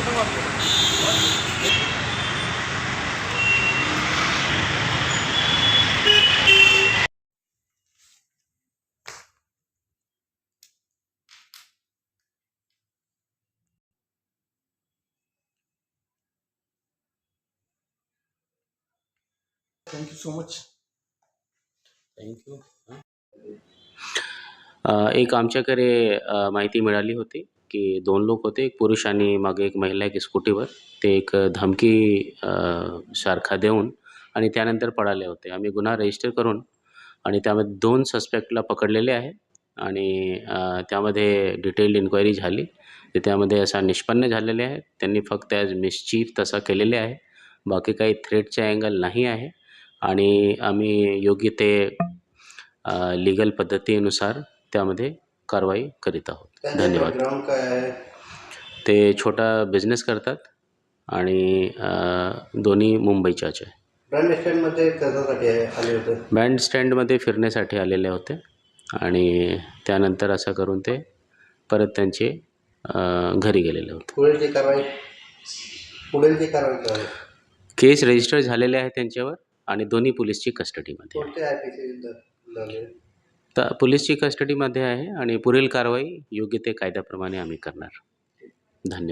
कुठून वाटतो thank you so much thank you एक आमच्याकडे माहिती मिळाली होती. की दोन लोक होते एक पुरुष आणि मागे एक महिला एक स्कूटीवर. ते एक धमकी सारखा देऊन आणि त्यानंतर पळाले होते. आम्ही गुन्हा रजिस्टर करून आणि त्यामध्ये दोन सस्पेक्टला पकडलेले आहे आणि त्यामध्ये डिटेल्ड इन्क्वायरी झाली. ते त्यामध्ये असा निष्पन्न झालेले आहे. त्यांनी फक्त ॲज मिसचीफ तसा केलेले आहे. बाकी काही थ्रेटच्या अँगल नाही आहे. आणि आम्ही योग्य ते लिगल पद्धतीनुसार त्यामध्ये कारवाई करीत आहोत. धन्यवाद. ते छोटा बिझनेस करतात आणि दोन्ही मुंबईच्याच आहे. ब्रँड स्टँडमध्ये कशासाठी आहे आले होते? बँड स्टँडमध्ये फिरण्यासाठी आलेले होते आणि त्यानंतर असं करून ते परत त्यांचे घरी गेलेले होते. पुढील ती कारवाई पुढील ती कारवाई काय केस रजिस्टर झालेले आहे त्यांच्यावर आणि दोन्ही पोलीसची कस्टडीमध्ये तर पोलीसची कस्टडीमध्ये आहे आणि पुढील कारवाई योग्य ते कायद्याप्रमाणे आम्ही करणार. धन्यवाद.